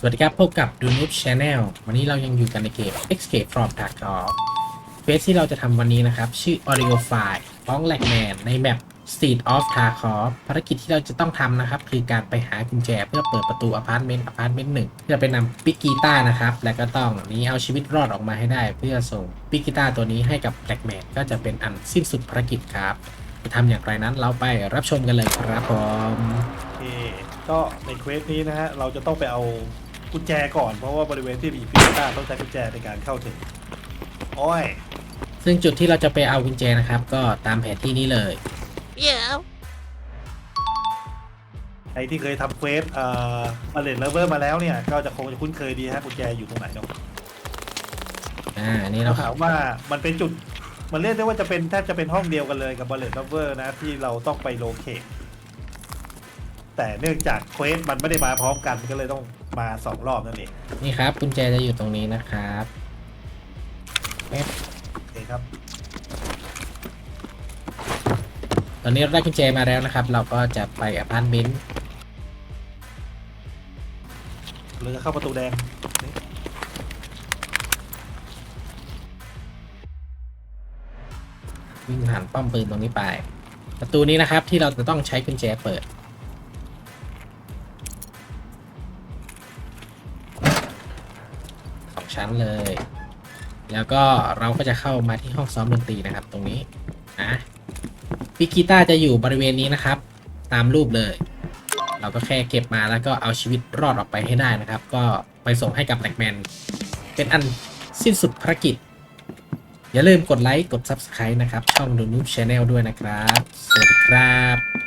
สวัสดีครับ พบกับดูนูบชาแนลวันนี้เรายังอยู่กันในเกม Escape from Tarkov เฟสที่เราจะทำวันนี้นะครับ ชื่อ Audio File ฟ้องแลกแมนในแมป Street of Tarkov ภารกิจที่เราจะต้องทำนะครับ คือการไปหากุญแจเพื่อเปิดประตูอพาร์ตเมนต์อพาร์ตเมนต์หนึ่งเพื่อไปนำปิกกีต้านะครับ และก็ต้องนี้เอาชีวิตรอดออกมาให้ได้ เพื่อส่งปิกกีต้าตัวนี้ให้กับแบล็กแมนก็จะเป็นอันสิ้นสุดภารกิจครับจะทำอย่างไรนั้นเราไปรับชมกันเลยครับผมโอเคก็ในเควสนี้นะฮะเราจะต้องไปเอา กุญแจก่อนเพราะว่าบริเวณที่มีพิซซ่าต้องใช้กุญแจในการเข้าถึงโอ้ยซึ่งจุดที่เราจะไปเอากุญแจนะครับ ก็ตามแผนที่นี้เลย Yeah. ใครที่เคยทำเควสเอ่อมาเลนเลเวอร์มาแล้วเนี่ย ก็จะคงจะคุ้นเคยดีฮะกุญแจอยู่ตรงไหนเนาะอ่าอันนี้เราถามว่ามันเป็นจุด มันเรียกได้ว่าจะเป็นแทบจะเป็นห้องเดียวกันเลยกับบ a เลนเลเวอร์นะที่เราต้องไปโลเคทแต่เนื่องจากเควสมันไม่ได้มาพร้อมกันก็เลยต้อง มาสองรอบนั่นเองนี่ครับกุญแจจะอยู่ตรงนี้นะครับแป๊บโอเคครับ ตอนนี้เราได้กุญแจมาแล้วนะครับ เราก็จะไปอพาร์ตเมนต์เราจะเข้าประตูแดงนี่วิ่งผ่านป้อมปืนตรงนี้ไป ประตูนี้นะครับที่เราจะต้องใช้กุญแจเปิด องชั้นเลย แล้วก็เราก็จะเข้ามาที่ห้องซ้อมดนตรีนะครับ ตรงนี้นะปิกกีต้าจะอยู่บริเวณนี้นะครับ ตามรูปเลย เราก็แค่เก็บมาแล้วก็เอาชีวิตรอดออกไปให้ได้นะครับ ก็ไปส่งให้กับแบล็กแมนเป็นอันสิ้นสุดภารกิจ อย่าลืมกดไลค์ กด Subscribe นะครับ ช่องดูนูบชาแนลด้วยนะครับ สวัสดีครับ